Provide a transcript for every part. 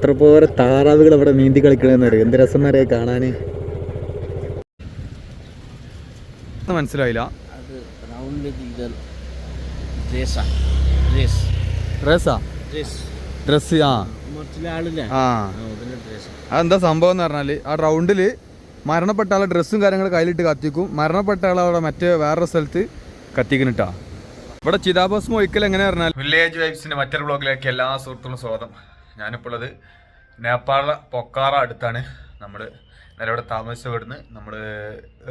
എത്ര പോലെ താറാവുകൾ അവിടെ നീന്തി കളിക്കണമെന്ന് അറിയാം? എന്ത് രസം എന്നറിയാം കാണാന്? മനസ്സിലായില്ല. ഡ്രസ് ആ. അതെന്താ സംഭവം എന്ന് പറഞ്ഞാൽ ആ റൗണ്ടിൽ മരണപ്പെട്ട ആളെ ഡ്രസ്സും കാര്യങ്ങളും കയ്യിലിട്ട് കത്തിക്കും. മരണപ്പെട്ട ആളെ അവിടെ മറ്റേ വേറൊരു സ്ഥലത്ത് കത്തിക്കണിട്ടാ ഇവിടെ ചിതാഭസ്മം ഒരിക്കൽ എങ്ങനെ പറഞ്ഞാൽ വില്ലേജ് വൈബ്സിന്റെ മറ്റൊരു ബ്ലോഗിലേക്ക് എല്ലാ സുഹൃത്തുക്കളും സ്വാഗതം. ഞാനിപ്പോൾ ഉള്ളത് നേപ്പാളിലെ പൊക്കാറ അടുത്താണ്. നമ്മൾ ഇന്നലെ ഇവിടെ താമസിച്ച നമ്മൾ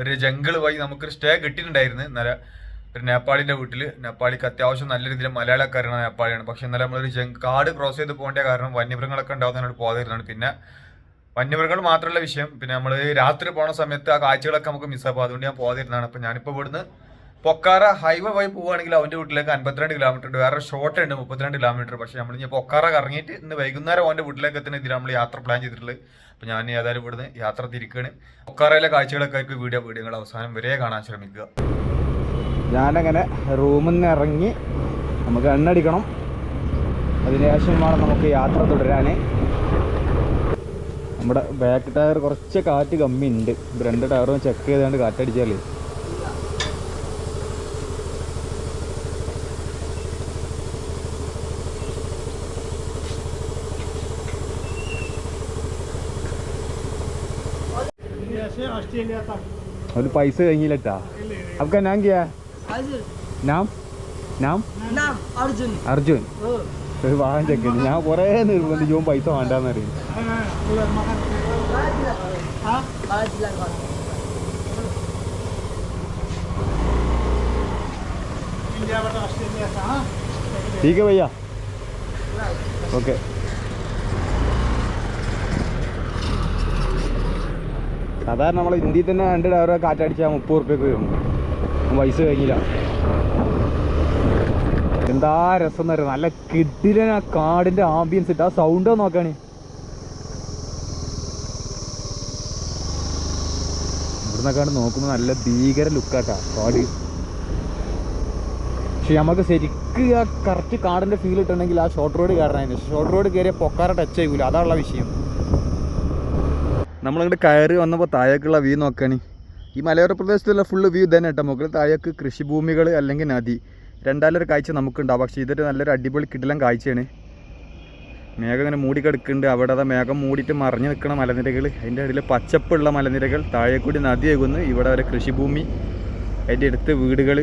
ഒരു ജംഗിൾ വഴി നമുക്കൊരു സ്റ്റേ കിട്ടിയിട്ടുണ്ടായിരുന്നു. ഇന്നലെ ഒരു നേപ്പാളിന്റെ വീട്ടിൽ നേപ്പാളിക്ക് അത്യാവശ്യം നല്ല രീതിയിൽ മലയാളക്കാരാണ് നേപ്പാളിയാണ്. പക്ഷെ ഇന്നലെ നമ്മളൊരു ജംഗ് കാട് ക്രോസ് ചെയ്ത് പോകേണ്ട കാരണം വന്യമൃഗങ്ങളൊക്കെ ഉണ്ടാവുന്നതിനോട് പോകാതിരുന്നാണ് പിന്നെ വന്യമൃഗങ്ങൾ മാത്രമല്ല വിഷയം. പിന്നെ നമ്മൾ രാത്രി പോണ സമയത്ത് ആ കാഴ്ചകളൊക്കെ നമുക്ക് മിസ്സാകും അതുകൊണ്ട് ഞാൻ പോകാതിരുന്നതാണ്. അപ്പം ഞാനിപ്പോൾ ഇവിടുന്ന് പൊക്കാറ ഹൈവേ വഴി പോവുകയാണെങ്കിൽ അവന്റെ വീട്ടിലേക്ക് അൻപത്തിരണ്ട് കിലോമീറ്റർ ഉണ്ട്. വേറെ ഷോർട്ട് ഉണ്ട് മുപ്പത്തിരണ്ട് കിലോമീറ്റർ പക്ഷേ നമ്മൾ ഇനി പൊക്കാറ കറങ്ങിയിട്ട് ഇന്ന് വൈകുന്നേരം അവന്റെ വീട്ടിലേക്ക് എത്തുന്ന ഇതിൽ നമ്മൾ യാത്ര പ്ലാൻ ചെയ്തിട്ടുള്ളത്. അപ്പോൾ ഞാൻ ഏതായാലും ഇവിടുന്ന് യാത്ര തിരിക്കുകയാണ്. പൊക്കാറയിലെ കാഴ്ചകളൊക്കെ ആയിരിക്കും വീഡിയോ വീഡിയോകൾ അവസാനം വരെ കാണാൻ ശ്രമിക്കുക. ഞാനങ്ങനെ റൂമിൽ നിന്ന് ഇറങ്ങി നമുക്ക് എണ്ണടിക്കണം. അതിനുശേഷം വേണം നമുക്ക് യാത്ര തുടരാൻ. നമ്മുടെ ബാക്ക് ടയർ കുറച്ച് കാറ്റ് കമ്മി ഉണ്ട് രണ്ട് ടയറും ചെക്ക് ചെയ്തുകൊണ്ട് കാറ്റടിച്ചാൽ ഒരു പൈസ കഴിഞ്ഞില്ലട്ടാ आपका नाम क्या है हजुर नाम नाम नाम अर्जुन അർജുൻ हो ഒരു വാഹനം ചെക്ക് ചെയ്തു ഞാൻ കുറേ നിർബന്ധിച്ചു ഓൻ പൈസ വേണ്ടാന്ന് അറിയും बालाजीलाई घर ठीक है भैया ഓക്കെ സാധാരണ നമ്മൾ ഇന്ത്യയിൽ തന്നെ രണ്ട് ഡ്രൈവറെ കാറ്റടിച്ചാൽ മുപ്പത് ഉറുപ്പ്യൊക്കെ വരും. പൈസ കഴിഞ്ഞില്ല. എന്താ രസം എന്ന് പറയുന്നത് നല്ല കിഡിലൻ ആ കാടിന്റെ ആംബിയൻസ് ഇട്ട് ആ സൗണ്ട് നോക്കാണ്. ഇവിടുന്നൊക്കെയാണ് നോക്കുമ്പോൾ നല്ല ഭീകര ലുക്കാട്ടാ കാട്. പക്ഷെ നമുക്ക് ശരിക്ക് ആ കറക്റ്റ് കാടിന്റെ ഫീൽ ഇട്ടുണ്ടെങ്കിൽ ആ ഷോർട്ട് റോഡ് കയറണതിന് ഷോർട്ട് റോഡ് കയറിയ പൊക്കാറ ടച്ച് ചെയ്യൂല അതാണുള്ള വിഷയം. നമ്മളിങ്ങോട്ട് കയറി വന്നപ്പോൾ താഴേക്കുള്ള വ്യൂ നോക്കാണ്. ഈ മലയോര പ്രദേശത്തുള്ള ഫുള്ള് വ്യൂ തന്നെ കേട്ടോ മുകളിൽ താഴേക്ക് കൃഷിഭൂമികൾ അല്ലെങ്കിൽ നദി. രണ്ടാലൊരു കാഴ്ച നമുക്കുണ്ടാവും പക്ഷേ ഇതൊരു നല്ലൊരു അടിപൊളി കിടിലം കാഴ്ചയാണ്. മേഘം ഇങ്ങനെ മൂടിക്കിടക്കുന്നുണ്ട്. അവിടെ അതാ മേഘം മൂടിയിട്ട് മറിഞ്ഞു നിൽക്കുന്ന മലനിരകൾ. അതിന്റെ ഇടയിൽ പച്ചപ്പുള്ള മലനിരകൾ. താഴെ കൂടി നദി ഒഴുകുന്നു ഇവിടെ ഒരു കൃഷിഭൂമി. അതിന്റെ അടുത്ത് വീടുകൾ.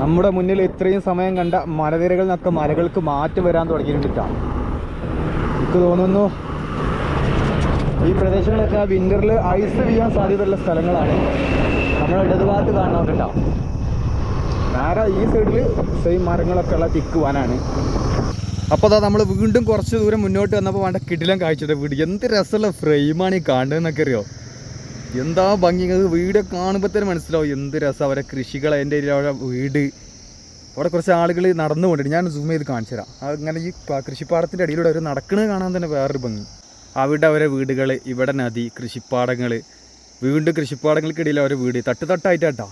നമ്മുടെ മുന്നിൽ ഇത്രയും സമയം കണ്ട മലനിരകളിൽ നിന്നൊക്കെ മലകൾക്ക് മാറ്റം വരാൻ തുടങ്ങിയിട്ടുണ്ട് എനിക്ക് തോന്നുന്നു ഈ പ്രദേശങ്ങളൊക്കെ വിന്ററിൽ ഐസ് വീഴാൻ സാധ്യതയുള്ള സ്ഥലങ്ങളാണ്. നമ്മൾ ഇടതുഭാഗത്ത് കാണാൻ കേട്ടോ നേരെ ഈ സൈഡിൽ സെയിം മരങ്ങളൊക്കെ ഉള്ള തിക്ക് വനാണ്. അപ്പോൾ അതാ നമ്മൾ വീണ്ടും കുറച്ച് ദൂരം മുന്നോട്ട് വന്നപ്പോൾ വേണ്ട കിടിലം കാഴ്ചയുടെ വീട്. എന്ത് രസമുള്ള ഫ്രെയിമാണ് ഈ കാണുന്നതെന്നൊക്കെ അറിയോ? എന്താ ഭംഗി? നിങ്ങൾക്ക് വീട് കാണുമ്പോൾ തന്നെ മനസ്സിലാവും എന്ത് രസം അവരെ കൃഷികൾ അതിന്റെ അവിടെ വീട്. അവിടെ കുറച്ച് ആളുകൾ നടന്നു കൊണ്ടിട്ട് ഞാൻ സൂം ചെയ്ത് കാണിച്ചു തരാം. അങ്ങനെ ഈ കൃഷിപ്പാടത്തിന്റെ അടിയിലൂടെ അവർ നടക്കുന്നത് കാണാൻ തന്നെ വേറൊരു ഭംഗി. അവിടെ അവരെ വീടുകൾ ഇവിടെ നദി കൃഷിപ്പാടങ്ങൾ വീണ്ടും കൃഷിപ്പാടങ്ങൾക്കിടയിൽ അവരെ വീട്. തട്ട് തട്ടായിട്ടാ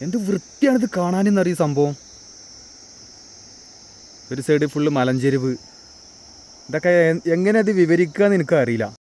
എന്ത് വൃത്തിയാണ് ഇത് കാണാനെന്നറിയ സംഭവം? ഒരു സൈഡ് ഫുള്ള് മലഞ്ചെരുവ്. ഇതൊക്കെ എങ്ങനെ അത് വിവരിക്കുക എന്ന് എനിക്കറിയില്ല.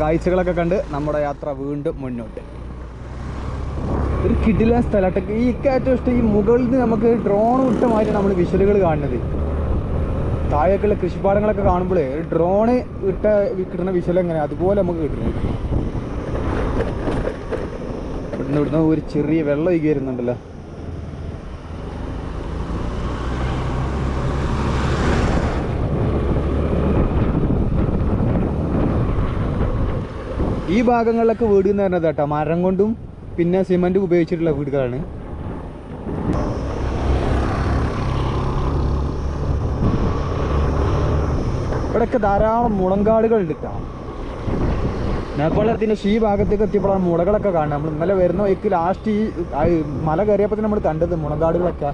കാഴ്ചകളൊക്കെ കണ്ട് നമ്മുടെ യാത്ര വീണ്ടും മുന്നോട്ട്. ഒരു കിടില സ്ഥലമായിട്ട് ഈ ഏറ്റവും ഇഷ്ടം ഈ മുകളിൽ നിന്ന് നമുക്ക് ഡ്രോൺ വിട്ടമായിട്ട് നമ്മൾ വിഷ്വലുകൾ കാണുന്നത്. താഴേക്കുള്ള കൃഷിപ്പാടങ്ങളൊക്കെ കാണുമ്പോൾ ഒരു ഡ്രോണ് വിട്ട കിട്ടുന്ന വിഷ്വൽ എങ്ങനെ? അതുപോലെ നമുക്ക് കിട്ടുന്നത്. ഇവിടുന്ന് ഇവിടുന്ന് ഒരു ചെറിയ വെള്ളം ഒഴുകി വരുന്നുണ്ടല്ലോ. ഈ ഭാഗങ്ങളിലൊക്കെ വീട് എന്ന് പറഞ്ഞത് കേട്ടോ. മരം കൊണ്ടും പിന്നെ സിമന്റ് ഉപയോഗിച്ചിട്ടുള്ള വീടുകളാണ്. ഇവിടെയൊക്കെ ധാരാളം മുളങ്കാടുകൾ ഉണ്ട് കേട്ടോ. നേപ്പാളത്തിന്റെ ഈ ഭാഗത്തേക്ക് എത്തിയപ്പോഴാണ് മുളകളൊക്കെ കാണുന്നത്. നമ്മൾ ഇന്നലെ വരുന്ന വഴിക്ക് ലാസ്റ്റ് ഈ മല കയറിയപ്പോൾ നമ്മൾ കണ്ടത് മുളങ്കാടുകളൊക്കെ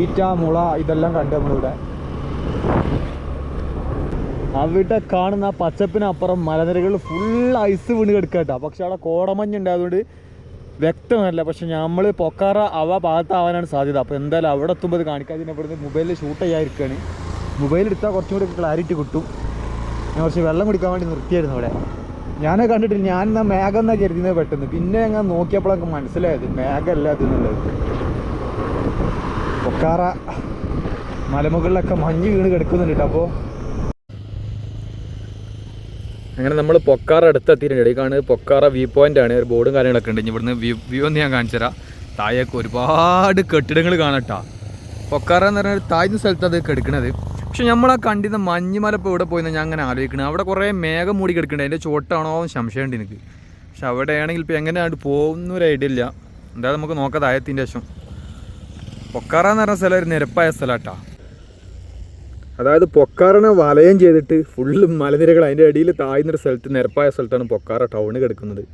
ഈറ്റ മുള ഇതെല്ലാം കണ്ടു നമ്മളിവിടെ. അവിടെ കാണുന്ന ആ പച്ചപ്പിനപ്പുറം മലനിരകൾ ഫുൾ ഐസ് വീണ് കിടക്കട്ടോ പക്ഷെ അവിടെ കോടമഞ്ഞ് ഉണ്ടായതുകൊണ്ട് വ്യക്തമല്ല. പക്ഷെ നമ്മൾ പൊക്കാറ അവ ഭാഗത്താവാനാണ് സാധ്യത. അപ്പോൾ എന്തായാലും അവിടെ എത്തുമ്പോൾ കാണിക്കാതെ ഇവിടുന്ന് മൊബൈലിൽ ഷൂട്ട് ചെയ്യാതിരിക്കുകയാണ്. മൊബൈൽ എടുത്താൽ കുറച്ചും കൂടി ക്ലാരിറ്റി കിട്ടും. ഞാൻ കുറച്ച് വെള്ളം കുടിക്കാൻ വേണ്ടി നിർത്തിയായിരുന്നു അവിടെ. ഞാനെ കണ്ടിട്ടില്ല. ഞാൻ എന്നാ മേഘം എന്നാ കരുതുന്നത് പെട്ടെന്ന്. പിന്നെ ഞാൻ നോക്കിയപ്പോഴൊക്കെ മനസ്സിലായത് മേഘമല്ല അത് എന്നുള്ളത്. പൊക്കാറ മലമുകളിലൊക്കെ മഞ്ഞ് വീണ് കിടക്കുന്നുണ്ട് അപ്പോൾ അങ്ങനെ നമ്മൾ പൊക്കാറ അടുത്തെത്തിയിട്ടുണ്ട്. ഈ കാണുന്നത് പൊക്കാറ വ്യൂ പോയിന്റ് ആണ്. ഒരു ബോർഡും കാര്യങ്ങളൊക്കെ ഉണ്ട്. ഇവിടുന്ന് വ്യൂ വ്യൂ ഒന്ന് ഞാൻ കാണിച്ചു തരാം. താഴേക്ക് ഒരുപാട് കെട്ടിടങ്ങൾ കാണട്ടാ. പൊക്കാറ എന്ന് പറഞ്ഞാൽ ഒരു താഴ്ന്ന സ്ഥലത്ത് അത് കെടുക്കണത്. പക്ഷെ നമ്മളാ കണ്ടിരുന്ന മഞ്ഞുമല ഇപ്പോൾ ഇവിടെ പോയി ഞാൻ അങ്ങനെ ആലോചിക്കണം. അവിടെ കുറേ മേഘം മൂടി കിടക്കണ്ടേ അതിന്റെ എന്ന് സംശയമുണ്ട് എനിക്ക്. പക്ഷെ അവിടെയാണെങ്കിൽ ഇപ്പോൾ എങ്ങനെയാണ് പോകുന്ന ഒരു ഐഡിയ ഇല്ല. എന്തായാലും നമുക്ക് നോക്കാം താഴത്തിന്റെ ശേഷം പൊക്കാറ എന്ന് പറഞ്ഞ സ്ഥലം ഒരു നിരപ്പായ സ്ഥലമാട്ടാ. അതായത് പൊക്കാറിനെ വലയം ചെയ്തിട്ട് ഫുള്ള് മലനിരകൾ അതിന്റെ അടിയിൽ താഴ്ന്നൊരു സ്ഥലത്ത് നിരപ്പായ സ്ഥലത്താണ് പൊക്കാറ ടൗണ് കിടക്കുന്നത്.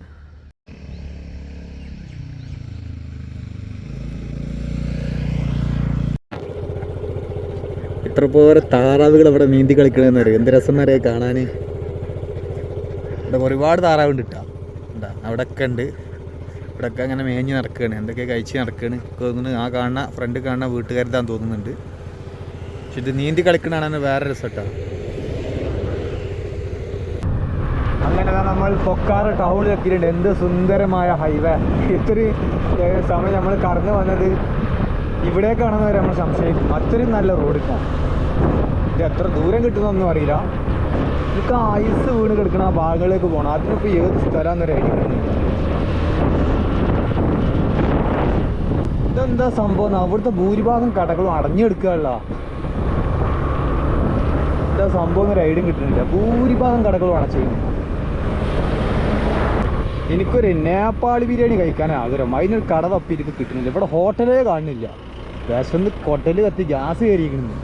എത്ര പോലെ താറാവുകൾ അവിടെ നീന്തി കളിക്കണമെന്ന് അറിയാം? എന്ത് രസം എന്നറിയാം കാണാൻ ഇവിടെ ഒരുപാട് താറാവുണ്ട് കേട്ടോ എന്താ അവിടെയൊക്കെ ഉണ്ട്. ഇവിടെയൊക്കെ അങ്ങനെ മേഞ്ഞ് നടക്കുകയാണ് എന്തൊക്കെ കഴിച്ച് നടക്കുകയാണ് തോന്നുന്നു ആ കാണുന്ന ഫ്രണ്ട് കാണുന്ന വീട്ടുകാരിതാന്ന് തോന്നുന്നുണ്ട്. പക്ഷെ ഇത് നീന്തി കളിക്കണതാണ് വേറെ റിസോർട്ടാണ് അങ്ങനെ നമ്മൾ പൊക്കാറ് ടൗണിൽ എത്തിയിട്ടുണ്ട് എന്ത് സുന്ദരമായ ഹൈവേ ഇത്രയും സമയം നമ്മൾ കടന്നു വന്നത് ഇവിടേക്കാണെന്ന് വരെ നമ്മൾ സംശയിക്കും. അത്രയും നല്ല റോഡ് ഇത് എത്ര ദൂരം കിട്ടുന്നൊന്നും അറിയില്ല. ഇതൊക്കെ ഐസ് വീണ് കിടക്കുന്ന ആ ഭാഗങ്ങളിലേക്ക് പോകണം അതിനിപ്പോൾ ഏത് സ്ഥലമാണെന്നൊരു ഐഡിയ കിട്ടുന്നില്ല ഇതെന്താ സംഭവം? അവിടുത്തെ ഭൂരിഭാഗം കടകളും അടഞ്ഞെടുക്കുകയല്ല എന്താ സംഭവം ഒരു ഐഡിയ കിട്ടുന്നില്ല. ഭൂരിഭാഗം കടകളും അടച്ചിരുന്നു എനിക്കൊരു നേപ്പാളി ബിരിയാണി കഴിക്കാൻ ആഗ്രഹം. അതിനൊരു കട തപ്പി എനിക്ക് കിട്ടുന്നില്ല. ഇവിടെ ഹോട്ടലേ കാണുന്നില്ല. വിശന്ന് കൊട്ടൽ കത്തി ഗ്യാസ് കയറിയിരിക്കുന്നു.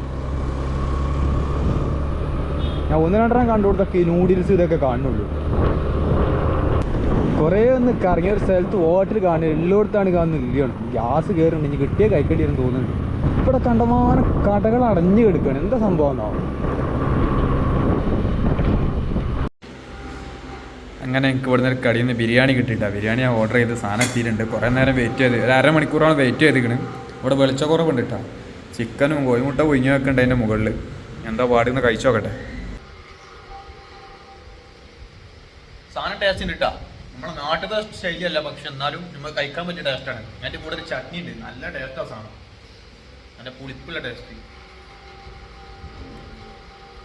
ഞാൻ ഒന്ന് രണ്ടെണ്ണം കണ്ടുകൊടുത്തൊക്കെ ഈ നൂഡിൽസ് ഇതൊക്കെ കാണുന്നുള്ളൂ. കുറേ ഒന്ന് കറങ്ങിയ ഒരു സ്ഥലത്ത് ഹോട്ടൽ കാണുക എല്ലായിടത്താണ് കാണുന്നത്. ഇല്ലയാണ് ഗ്യാസ് കയറുന്നുണ്ട്. ഇനി കിട്ടിയ കഴിക്കേണ്ടി വരും തോന്നുന്നുണ്ട്. ഇവിടെ കണ്ടമാനം കടകൾ അടഞ്ഞു കിടക്കുകയാണ്. എന്താ സംഭവം എന്നാവും അങ്ങനെ എനിക്ക് ഇവിടുന്ന് ഒരു കടിയിൽ നിന്ന് ബിരിയാണി കിട്ടിയിട്ടാ. ബിരിയാണി ഞാൻ ഓർഡർ ചെയ്ത് സാധനം എത്തിയിട്ടുണ്ട്. കുറേ നേരം വെയിറ്റ് ചെയ്ത്. ഒരു അരമണിക്കൂറാണ് വെയിറ്റ് ചെയ്തിരിക്കണ്. ഇവിടെ വെളിച്ചക്കുറവുണ്ട് കേട്ടോ ചിക്കനും കോഴിമുട്ട കുഞ്ഞു വെക്കണ്ട അതിന്റെ മുകളിൽ. എന്താ പാടുന്ന കഴിച്ചു നോക്കട്ടെ. സാധനം ടേസ്റ്റ് ഉണ്ട് കേട്ടോ നമ്മുടെ നാട്ടിലെ ശൈലിയല്ല പക്ഷെ എന്നാലും നമ്മൾ കഴിക്കാൻ പറ്റിയ ടേസ്റ്റാണ് അതിന്റെ കൂടെ ഒരു ചട്നി ഉണ്ട്. നല്ല ടേസ്റ്റാ സാധനം. നല്ല പുളിപ്പുള്ള ടേസ്റ്റ്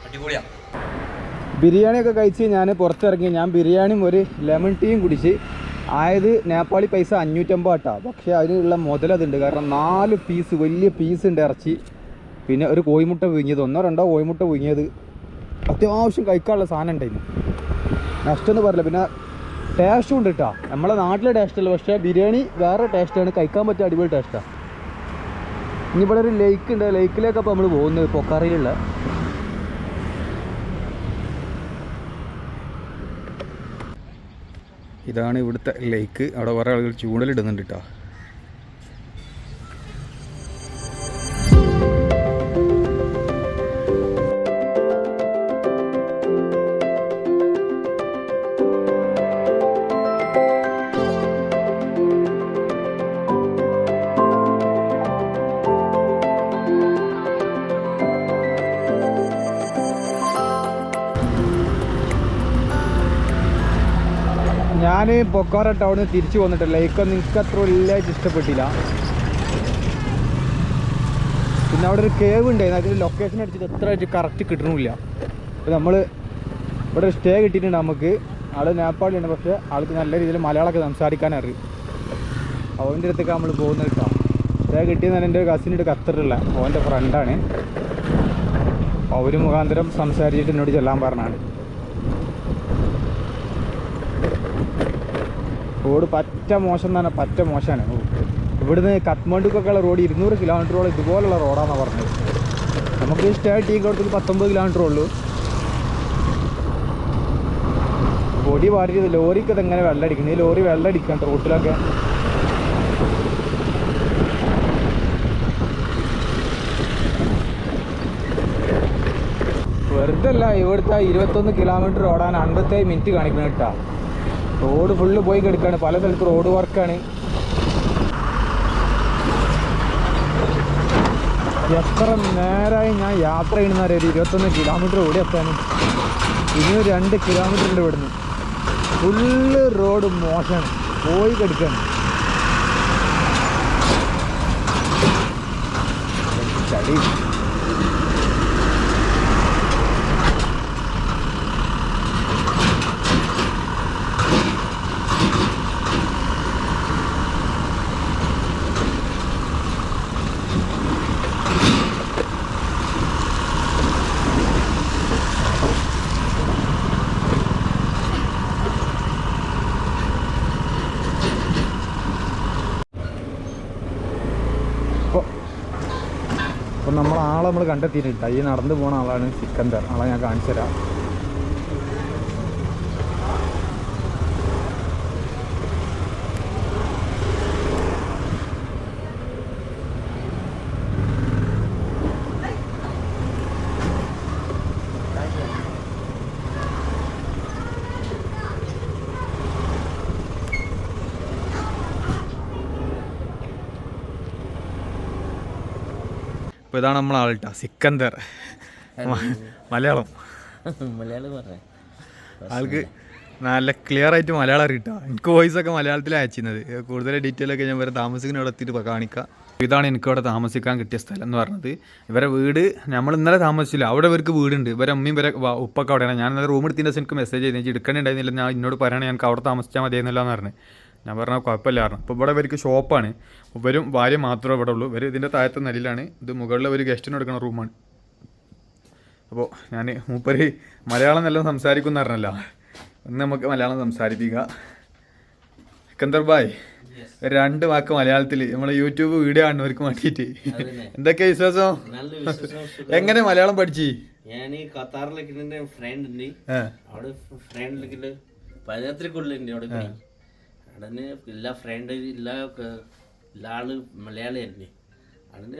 അടിപൊളിയാ. ബിരിയാണി ഒക്കെ കഴിച്ച് ഞാൻ പുറത്തിറങ്ങി. ഞാൻ ബിരിയാണിയും ഒരു ലെമൺ ടീയും കുടിച്ച്. ആയത് നേപ്പാളി പൈസ അഞ്ഞൂറ്റമ്പത് കേട്ടോ പക്ഷേ അതിനുള്ള മുതലതുണ്ട് കാരണം നാല് പീസ് വലിയ പീസ് ഉണ്ട് ഇറച്ചി. പിന്നെ ഒരു കോഴിമുട്ട വിങ്ങിയത് ഒന്നോ രണ്ടോ കോഴിമുട്ട വിങ്ങിയത് അത്യാവശ്യം കഴിക്കാനുള്ള സാധനം ഉണ്ടായിരുന്നു. നഷ്ടമെന്ന് പറയില്ല പിന്നെ ടേസ്റ്റും ഉണ്ട് കേട്ടോ നമ്മളെ നാട്ടിലെ ടേസ്റ്റ് അല്ല. പക്ഷേ ബിരിയാണി വേറെ ടേസ്റ്റാണ് കഴിക്കാൻ പറ്റിയ അടിപൊളി ടേസ്റ്റാണ് ഇനി ഇവിടെ ഒരു ലേക്ക് ഉണ്ട്. ലേക്കിലേക്കപ്പോൾ നമ്മൾ പോകുന്നത്. പൊക്കാറയിലുള്ള. ഇതാണ് ഇവിടുത്തെ ലേക്ക് അവിടെ കുറേ ആളുകൾ ചൂണ്ടലിടുന്നുണ്ട് കേട്ടോ ഞാൻ ബൊക്കോറ ടൗണിൽ തിരിച്ചു വന്നിട്ടില്ല. ഇക്കൊന്നും എനിക്ക് അത്ര വലുതായിട്ട് ഇഷ്ടപ്പെട്ടില്ല. പിന്നെ അവിടെ ഒരു കേവ് ഉണ്ടായിരുന്നു അതിൽ ലൊക്കേഷൻ അടിച്ചിട്ട് എത്ര കറക്റ്റ് കിട്ടണമില്ല അപ്പോൾ നമ്മൾ ഇവിടെ സ്റ്റേ കിട്ടിയിട്ടുണ്ട് നമുക്ക്. ആൾ നേപ്പാളിയാണ്. പക്ഷേ ആൾക്ക് നല്ല രീതിയിൽ മലയാളമൊക്കെ സംസാരിക്കാൻ അറിയും. അവന്റെ അടുത്തേക്ക് നമ്മൾ പോകുന്നത് കേട്ടോ. സ്റ്റേ കിട്ടിയെന്ന് എന്റെ കസിനുണ്ട് ഖത്തറിലുള്ള അവന്റെ ഫ്രണ്ടാണ് അവർ മുഖാന്തരം സംസാരിച്ചിട്ട് എന്നോട് ചെല്ലാൻ പറഞ്ഞാണ്. റോഡ് പറ്റ മോശം തന്നെ പറ്റ മോശമാണ്. ഇവിടുന്ന് കത്മണ്ഡുക്കൊക്കെയുള്ള റോഡ് ഇരുന്നൂറ് കിലോമീറ്ററോളം ഇതുപോലുള്ള റോഡാണെന്ന് പറഞ്ഞത്. നമുക്ക് സ്റ്റാർട്ട് ടീ കൊടുത്തത് പത്തൊമ്പത് കിലോമീറ്റർ ഉള്ളൂ. പൊടി പാടിയത് ലോറിക്ക് ഇതെങ്ങനെ വെള്ളം അടിക്കണം ഈ ലോറി വെള്ളം അടിക്കണം റോട്ടിലൊക്കെ. വെറുതെ അല്ല ഇവിടുത്തെ ഇരുപത്തൊന്ന് കിലോമീറ്റർ ഓടാൻ അൻപത്തേഴ് മിനിറ്റ് കാണിക്കണം കേട്ടോ റോഡ് ഫുള്ള് പോയി കിടക്കാണ്. പല സ്ഥലത്ത് റോഡ് വർക്കാണ്. എത്ര നേരമായി ഞാൻ യാത്ര ചെയ്യുന്ന ഒരു ഇരുപത്തൊന്ന് കിലോമീറ്റർ ഓടി എത്താനും. ഇനി രണ്ട് കിലോമീറ്റർ ഉണ്ട് ഇവിടുന്ന്. ഫുള്ള് റോഡ് മോശമാണ്. പോയി കിടക്കാണ്. ചടി അപ്പോൾ അപ്പോൾ നമ്മൾ ആളെ നമ്മൾ കണ്ടെത്തിയിട്ടുണ്ട് ഈ നടന്നു പോകുന്ന ആളാണ് സിക്കന്ദർ. ആളെ ഞാൻ കാണിച്ചു തരാം ഇപ്പോൾ ഇതാണ് നമ്മളെ ആൾട്ട സിക്കന്ദർ. മലയാളം. മലയാളം ആൾക്ക് നല്ല ക്ലിയർ ആയിട്ട് മലയാളം അറിയിട്ടാ. എനിക്ക് വോയിസ് ഒക്കെ മലയാളത്തിലാണ് അയച്ചിരുന്നത്. കൂടുതൽ ഡീറ്റെയിൽ ഒക്കെ ഞാൻ വരെ താമസിക്കുന്ന ഇവിടെ എത്തിയിട്ട് കാണിക്കാം. ഇതാണ് എനിക്ക് ഇവിടെ താമസിക്കാൻ കിട്ടിയ സ്ഥലം എന്ന് പറഞ്ഞത്. ഇവരെ വീട് നമ്മൾ ഇന്നലെ താമസിച്ചില്ല. അവിടെ ഇവർക്ക് വീടുണ്ട്. ഇവരെ അമ്മയും വരെ ഉപ്പൊക്കെ അവിടെയാണ്. ഞാൻ ഇന്നലെ റൂം എടുത്തിന്റെ എനിക്ക് മെസ്സേജ് ചെയ്ത്. എനിക്ക് എടുക്കണുണ്ടായിരുന്നില്ല. ഞാൻ എന്നോട് പറയണേ എനിക്ക് അവിടെ താമസിച്ചാൽ മതിയെന്നില്ല എന്ന് പറഞ്ഞു. ഞാൻ പറഞ്ഞാൽ കുഴപ്പമില്ല കാരണം അപ്പോൾ ഇവിടെ ഇവർക്ക് ഷോപ്പാണ്. ഇവരും ഭാര്യ മാത്രമേ ഇവിടെ ഉള്ളൂ. ഇവർ ഇതിന്റെ താഴത്തെ നിലയിലാണ്. ഇത് മുകളിൽ ഒരു ഗസ്റ്റിന് എടുക്കുന്ന റൂമാണ് അപ്പോൾ ഞാൻ മൂപ്പര് മലയാളം നല്ല സംസാരിക്കുന്ന പറഞ്ഞല്ല. ഒന്ന് നമുക്ക് മലയാളം സംസാരിപ്പിക്കുക സിക്കന്ദർ ഭായ് രണ്ട് വാക്ക് മലയാളത്തിൽ നമ്മളെ യൂട്യൂബ് വീഡിയോ കാണുന്നവർക്ക് വേണ്ടിയിട്ട്. എന്തൊക്കെ വിശ്വാസം? എങ്ങനെ മലയാളം പഠിച്ചു? ഞാൻ ഈ ഖത്താറിലേക്ക് ഫ്രണ്ട് ഉണ്ട്. അവിടെ ഫ്രണ്ടിലേക്ക് പതിനെത്തിരിക്കുള്ളിൽ അവിടെ അവിടെ എല്ലാ ഫ്രണ്ട് എല്ലാ ആൾ മലയാളി തന്നെ.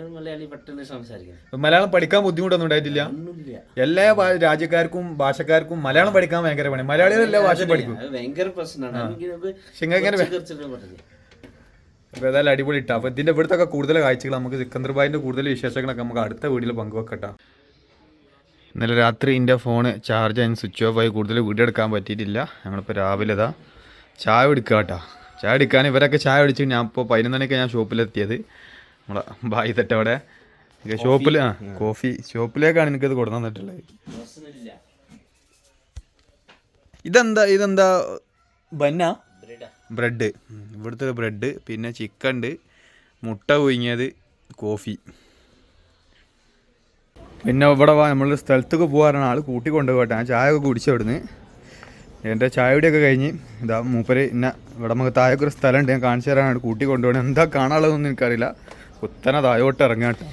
മലയാളി പെട്ടെന്ന് സംസാരിക്കണം. മലയാളം പഠിക്കാൻ ബുദ്ധിമുട്ടൊന്നും ഉണ്ടായിട്ടില്ല? ഒന്നുമില്ല. എല്ലാ ഭാ- രാജ്യക്കാർക്കും ഭാഷക്കാർക്കും മലയാളം പഠിക്കാൻ ഭയങ്കര പണി മലയാളികൾ എല്ലാ ഭാഷ പഠിക്കും. അത് ഭയങ്കര പ്രശ്നമാണ്. എനിക്ക് നമുക്ക് കുറച്ച് അപ്പോൾ ഏതായാലും അടിപൊളി ഇട്ടാ അപ്പോൾ ഇതിന്റെ ഇവിടുത്തെ കൂടുതൽ കാഴ്ചകൾ നമുക്ക് സിക്കന്ദർബായിന്റെ കൂടുതൽ വിശേഷങ്ങളൊക്കെ നമുക്ക് അടുത്ത വീഡിയോയിൽ പങ്കുവെക്കട്ടാ. ഇന്നലെ രാത്രി എന്റെ ഫോണ് ചാർജ് അതിന് സ്വിച്ച് ഓഫ് ആയി. കൂടുതൽ വീഡിയോ എടുക്കാൻ പറ്റിയിട്ടില്ല. ഞങ്ങളിപ്പോൾ രാവിലെ ഇതാ ചായ കുടിക്കുക കേട്ടോ. ചായ കുടിക്കാൻ ഇവരൊക്കെ ചായ കുടിച്ച് ഞാൻ ഇപ്പോൾ പതിനൊന്നണിക്ക് ഞാൻ ഷോപ്പിലെത്തിയത്. നമ്മളെ ബായി തെറ്റവിടെ ഷോപ്പിൽ ആ കോഫി. ഷോപ്പിലേക്കാണ് എനിക്കത് കൊടുന്നു തന്നിട്ടുള്ളത് ഇതെന്താ ഇതെന്താ? ബന്ന. ബ്രെഡ്. ഇവിടുത്തെ ബ്രെഡ് പിന്നെ ചിക്കൻ ഉണ്ട് മുട്ട പുഴുങ്ങിയത് കോഫി. പിന്നെ ഇവിടെ നമ്മൾ സ്ഥലത്തൊക്കെ പോകാറാണ് ആൾ കൂട്ടി കൊണ്ടുപോകട്ടെ ഞാൻ ചായ ഒക്കെ കുടിച്ചു അവിടുന്ന്. എന്റെ ചായയുടെയൊക്കെ കഴിഞ്ഞ് ഇതാ മൂപ്പര് ഇന്ന ഇവിടെ നമുക്ക് താഴെ ഒരു സ്ഥലമുണ്ട് ഞാൻ കാണിച്ചു തരാനാണ് കൂട്ടി കൊണ്ടുപോകണം. എന്താ കാണാനുള്ളതൊന്നും എനിക്കറിയില്ല. കുത്തനെ താഴോട്ട് കേട്ടോ.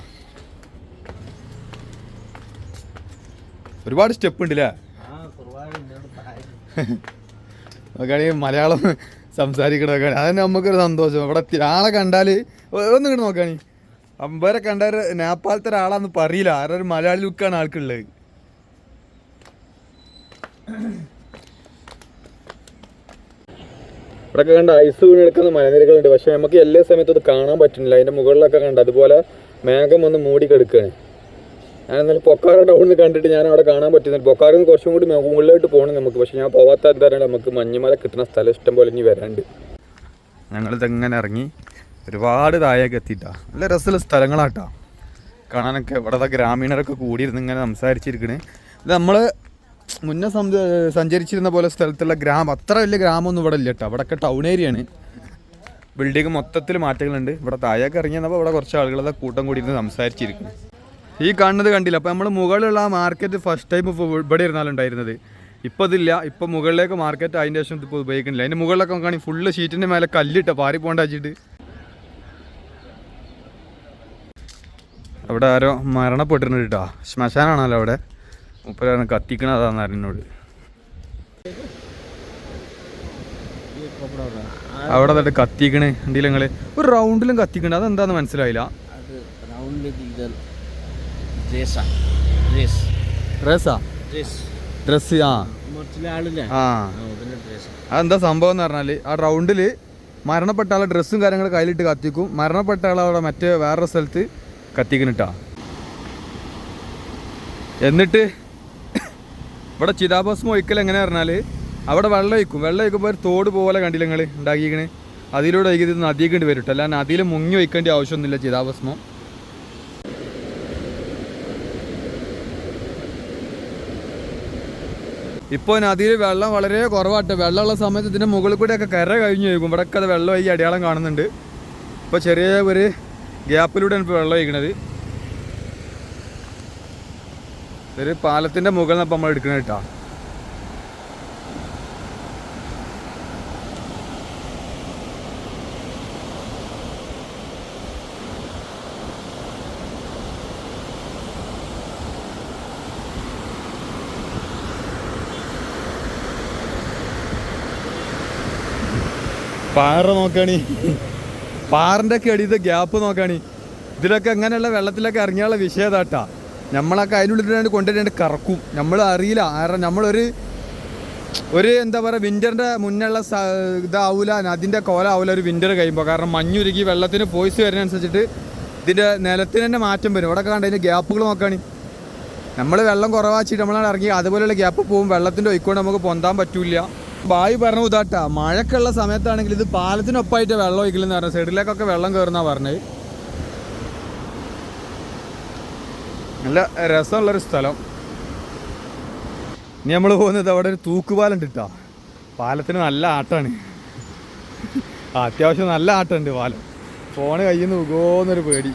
ഒരുപാട് സ്റ്റെപ്പ് ഉണ്ടല്ലേ? നോക്കുകയാണെങ്കിൽ മലയാളം സംസാരിക്കണമൊക്കെ അതന്നെ നമുക്കൊരു സന്തോഷം. ഇവിടെ ആളെ കണ്ടാൽ ഒന്ന് ഇങ്ങോട്ട് നോക്കുകയാണി അമ്പരെ കണ്ടാൽ നേപ്പാളത്തെ ഒരാളാന്ന് പറയില്ല. ആരൊരു മലയാളി ലുക്കാണ് ആൾക്കുള്ളത്. ഇവിടെയൊക്കെ കണ്ട ഐസ് വീണെടുക്കുന്ന മലനിരകളുണ്ട്. പക്ഷെ നമുക്ക് എല്ലാ സമയത്തും അത് കാണാൻ പറ്റുന്നില്ല. അതിന്റെ മുകളിലൊക്കെ കണ്ട അതുപോലെ മേഘം ഒന്ന് മൂടി കിടക്കുകയാണ് ഞാൻ എന്നാലും പൊക്കാറ ടൗണിൽ കണ്ടിട്ട് ഞാൻ അവിടെ കാണാൻ പറ്റുന്നില്ല. പൊക്കാറിൽ നിന്ന് കുറച്ചും കൂടി മുകളിലോട്ട് പോകണം നമുക്ക്. പക്ഷെ ഞാൻ പോവാത്ത എന്താ പറയുക നമുക്ക് മഞ്ഞുമല കിട്ടുന്ന സ്ഥലം ഇഷ്ടം പോലെ ഇനി വരാണ്ട് ഞങ്ങൾ ഇതെങ്ങനെ ഇറങ്ങി ഒരുപാട് താഴേക്ക് എത്തിയിട്ടാ. നല്ല രസമുള്ള സ്ഥലങ്ങളാട്ടാ. കാണാനൊക്കെ ഇവിടുത്തെ ഗ്രാമീണരൊക്കെ കൂടിയിരുന്ന് ഇങ്ങനെ സംസാരിച്ചിരിക്കണേ. നമ്മൾ മുന്നേ സഞ്ചരിച്ചിരുന്ന പോലെ സ്ഥലത്തുള്ള ഗ്രാമം. അത്ര വലിയ ഗ്രാമമൊന്നും ഇവിടെ ഇല്ല കേട്ടോ അവിടെയൊക്കെ ടൗൺ ഏരിയയാണ് ബിൽഡിംഗ് മൊത്തത്തിൽ മാറ്റങ്ങളുണ്ട്. ഇവിടെ താഴേക്ക് ഇറങ്ങിയെന്നപ്പോൾ ഇവിടെ കുറച്ച് ആളുകളൊക്കെ കൂട്ടം കൂടി ഇരുന്ന് സംസാരിച്ചിരിക്കുന്നു. ഈ കാണുന്നത് കണ്ടില്ല. അപ്പോൾ നമ്മൾ മുകളിലുള്ള ആ മാർക്കറ്റ് ഫസ്റ്റ് ടൈം ഇവിടെ ഇരുന്നാലുണ്ടായിരുന്നത് ഇപ്പോൾ ഇതില്ല. ഇപ്പോൾ മുകളിലേക്ക് മാർക്കറ്റ് അതിന്റെ ശേഷം ഇപ്പോൾ ഉപയോഗിക്കുന്നില്ല. അതിന്റെ മുകളിലൊക്കെ നോക്കുകയാണെങ്കിൽ ഫുള്ള് ഷീറ്റിന്റെ മേലെ കല്ലിട്ട പാറി പോകണ്ട വെച്ചിട്ട് അവിടെ ആരോ മരണപ്പെട്ടിട്ടുണ്ട് കേട്ടോ ശ്മശാനാണല്ലോ അവിടെ. മുപ്പരാണ് കത്തിക്കണതാന്ന് അറിഞ്ഞോട് അവിടെ എന്നിട്ട് കത്തിക്കണേ. എന്തെങ്കിലും നിങ്ങൾ? ഒരു റൗണ്ടിലും കത്തിക്കണേ. അതെന്താന്ന് മനസ്സിലായില്ല. ഡ്രസ് ആ. അതെന്താ സംഭവം എന്ന് പറഞ്ഞാൽ ആ റൗണ്ടിൽ മരണപ്പെട്ട ആളെ ഡ്രസ്സും കാര്യങ്ങളും കയ്യിലിട്ട് കത്തിക്കും. മരണപ്പെട്ട ആളെ അവിടെ മറ്റേ വേറൊരു സ്ഥലത്ത് കത്തിക്കണിട്ടാ എന്നിട്ട് ഇവിടെ ചിതാഭസ്മം ഒഴിക്കൽ എങ്ങനെ പറഞ്ഞാൽ അവിടെ വെള്ളം ഒഴിക്കും. വെള്ളം ഒഴിക്കുമ്പോൾ ഒരു തോട് പോലെ കണ്ടില്ല നിങ്ങൾ ഉണ്ടാക്കിയിരിക്കണേ? അതിലൂടെ ഒഴിക്കുന്നത് നദിയൊക്കെ വരും കേട്ടോ അല്ല നദിയിൽ മുങ്ങി ഒഴിക്കേണ്ട ആവശ്യമൊന്നുമില്ല ചിതാഭസ്മം. ഇപ്പോൾ നദിയിൽ വെള്ളം വളരെ കുറവാട്ടെ. വെള്ളമുള്ള സമയത്ത് ഇതിന്റെ മുകളിൽ കൂടെയൊക്കെ കര കഴിഞ്ഞു ഒഴിക്കും ഇവിടെയൊക്കെ അത് വെള്ളം ഈ അടയാളം കാണുന്നുണ്ട്. ഇപ്പോൾ ചെറിയ ഒരു ഗ്യാപ്പിലൂടെയാണ് ഇപ്പോൾ വെള്ളം ഒഴിക്കണത് ഒരു പാലത്തിന്റെ മുകളിൽ നിന്ന് നമ്മൾ എടുക്കണ കേട്ടോ. പാറ നോക്കണി. പാറിന്റെ ഒക്കെ അടിയത്തെ ഗ്യാപ്പ് നോക്കണി. ഇതിലൊക്കെ അങ്ങനെയുള്ള വെള്ളത്തിലൊക്കെ ഇറങ്ങിയുള്ള വിഷയതാട്ടാ നമ്മളൊക്കെ അതിനുള്ളിൽ കൊണ്ടുവരേണ്ട കറക്കും. നമ്മൾ അറിയില്ല. കാരണം നമ്മളൊരു ഒരു എന്താ പറയുക വിന്ററിന്റെ മുന്നുള്ള ഇതാവില്ല ഇതാവൂല അതിന്റെ കോലാവില്ല ഒരു വിന്റർ കഴിയുമ്പോൾ കാരണം മഞ്ഞുരുകി വെള്ളത്തിന് പോയിസ് വരുന്നതനുസരിച്ചിട്ട് ഇതിന്റെ നിലത്തിന് തന്നെ മാറ്റം വരും. ഇവിടെ കണ്ട അതിന്റെ ഗ്യാപ്പുകൾ നോക്കുകയാണ് നമ്മൾ വെള്ളം കുറവാച്ചിട്ട് നമ്മളാണ് ഇറങ്ങി അതുപോലെയുള്ള ഗ്യാപ്പ് പോകും. വെള്ളത്തിന്റെ ഒഴിക്കൊണ്ട് നമുക്ക് പൊന്താൻ പറ്റില്ല. ബായി പറഞ്ഞു ഇതാട്ടാ മഴക്കുള്ള സമയത്താണെങ്കിൽ ഇത് പാലത്തിനൊപ്പമായിട്ട് വെള്ളം ഒഴിക്കില്ലെന്ന് പറഞ്ഞു സൈഡിലേക്കൊക്കെ വെള്ളം കയറുന്നതാണ് പറഞ്ഞത്. നല്ല രസമുള്ളൊരു സ്ഥലം. ഇനി നമ്മൾ പോകുന്നത് അവിടെ ഒരു തൂക്കുപാലം കേട്ടോ പാലത്തിന് നല്ല ആട്ടാണ്. ആ, അത്യാവശ്യം നല്ല ആട്ടമുണ്ട് പാലം. ഫോണ് കയ്യിൽ നിന്ന് ഉഗോന്നൊരു പേടി.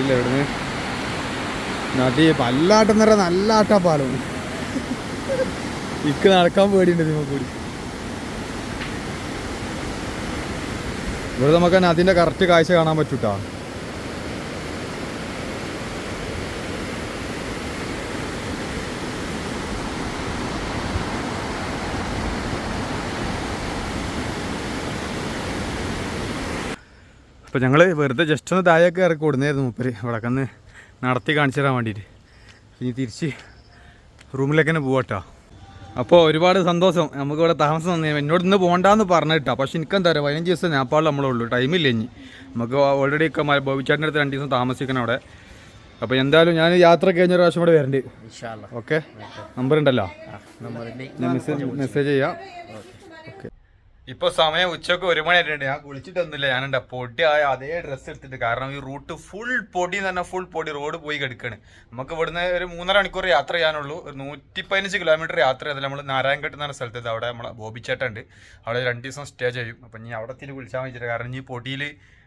ഇല്ല ഇവിടുന്ന് നദി നല്ല ആട്ടം എന്ന് നല്ല ആട്ടാ പാലം. ഇക്ക് നടക്കാൻ പേടിയുണ്ട് ഇതിമ കൂടി. ഇവിടെ നമുക്ക് തന്നെ അതിന്റെ കറക്റ്റ് കാഴ്ച കാണാൻ പറ്റൂട്ടാ. അപ്പോൾ ഞങ്ങൾ വെറുതെ ജസ്റ്റ് ഒന്ന് താഴേക്ക് ഇറക്കി കൊടുന്നായിരുന്നു മൂപ്പര്. ഇവിടെ നടത്തി കാണിച്ചു തരാൻ വേണ്ടിയിട്ട്. ഇനി തിരിച്ച് റൂമിലേക്ക് തന്നെ പോവാട്ടോ. അപ്പോൾ ഒരുപാട് സന്തോഷം. നമുക്ക് ഇവിടെ താമസം തന്നെ. എന്നോട് ഇന്ന് പോകണ്ടെന്ന് പറഞ്ഞിട്ടാ. പക്ഷെ എനിക്കെന്താ പറയുക പതിനഞ്ച് ദിവസം നേപ്പാളിൽ നമ്മളുള്ളൂ ടൈമില്ല ഇനി. നമുക്ക് ഓൾറെഡി ഒക്കെ ബോബിച്ചാട്ടിന്റെ അടുത്ത് രണ്ട് ദിവസം താമസിക്കണം അവിടെ. അപ്പോൾ എന്തായാലും ഞാൻ യാത്ര കഴിഞ്ഞ പ്രാവശ്യം കൂടെ വരണ്ട്. ഓക്കെ നമ്പർ ഉണ്ടല്ലോ? മെസ്സേജ് ചെയ്യാം. ഓക്കെ ഇപ്പോൾ സമയം ഉച്ചയ്ക്ക് ഒരു മണി ആയിട്ടുണ്ട്. ഞാൻ കുളിച്ചിട്ടൊന്നുമില്ല. ഞാനുണ്ട് പൊടി ആയ അതേ ഡ്രസ്സ് എടുത്തിട്ട് കാരണം ഈ റൂട്ട് ഫുൾ പൊടി എന്ന് പറഞ്ഞാൽ ഫുൾ പൊടി റോഡ് പോയി കിടക്കാണ്. നമുക്ക് ഇവിടുന്ന് ഒരു മൂന്നര മണിക്കൂർ യാത്ര ചെയ്യാനുള്ളൂ. ഒരു നൂറ്റി പതിനഞ്ച് കിലോമീറ്റർ യാത്ര ചെയ്താൽ നമ്മൾ നാരായൺഘട്ട് എന്ന സ്ഥലത്ത് അവിടെ നമ്മളെ ബോബിച്ചേട്ടുണ്ട് അവിടെ രണ്ട് ദിവസം സ്റ്റേ ചെയ്യും. അപ്പം ഇനി അവിടെ തിരി കുളിച്ചാൽ വെച്ചിട്ട് കാരണം ഈ പൊടിയിൽ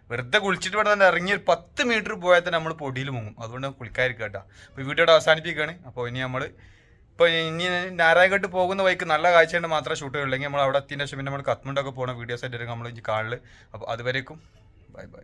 വെറുതെ കുളിച്ചിട്ട് ഇവിടെ തന്നെ ഇറങ്ങി ഒരു പത്ത് മീറ്റർ പോയാൽ തന്നെ നമ്മൾ പൊടിയിൽ മുങ്ങും. അതുകൊണ്ട് കുളിക്കാതിരിക്കുക കേട്ടോ. അപ്പോൾ ഈ വീഡിയോയുടെ അവസാനിപ്പിക്കുകയാണ്. അപ്പോൾ ഇനി നമ്മൾ ഇപ്പോൾ ഇനി നാരായണഘട്ട് പോകുന്ന വഴിക്ക് നല്ല കാഴ്ചയുണ്ട് മാത്രമേ ഷൂട്ട് ചെയ്യുള്ളൂ. നമ്മൾ അവിടെ എത്തിയതിന് ശേഷം പിന്നെ നമ്മൾ കത്മണ്ടൊക്കെ പോകുന്ന വീഡിയോസ് ആയിട്ട് നമ്മൾ കാണിൽ. അപ്പോൾ അതുവരേക്കും. Bye bye